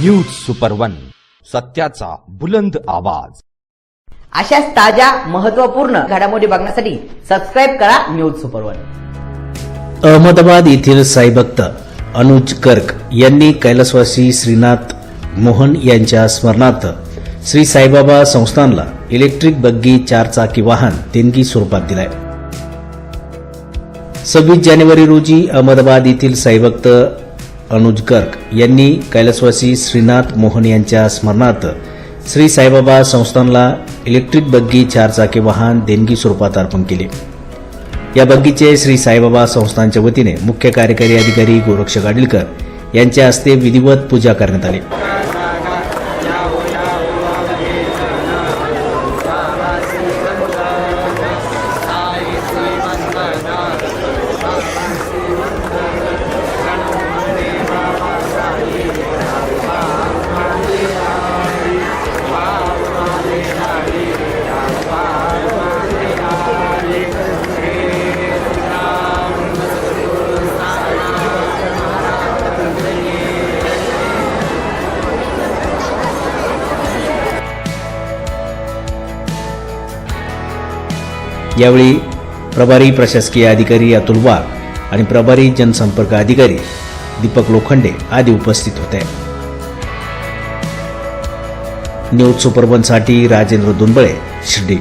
News super one सत्याचा बुलंद आवाज. अशाच ताज्या महत्त्वपूर्ण घडामोडी बघण्यासाठी सबस्क्राईब करा न्यूज सुपर वन अहमदाबाद येथील साईभक्त अनुज गर्ग यांनी कैलासवासी श्रीनाथ मोहन यांच्या स्मरणार्थ श्री साईबाबा संस्थानला इलेक्ट्रिक बग्गी चारचाकी वाहन देणगी स्वरूपात दिलाय. सव्वीस जानेवारी रोजी अहमदाबाद येथील साईभक्त अनुज गर्ग यांनी कैलासवासी श्रीनाथ मोहन यांच्या स्मरणार्थ श्री साईबाबा संस्थानला इलेक्ट्रिक बग्गी चारचाकी वाहन देणगी स्वरूपात अर्पण केले. या बग्गीचे श्री साईबाबा संस्थानच्या वतीने मुख्य कार्यकारी अधिकारी गोरक्ष गाडीलकर यांच्या हस्ते विधिवत पूजा करण्यात आली. यावेळी प्रभारी प्रशासकीय अधिकारी अतुल वाघ आणि प्रभारी जनसंपर्क अधिकारी दीपक लोखंडे आदी उपस्थित होते. न्यूज सुपरबनसाठी राजेंद्र दुंबळे शिर्डी.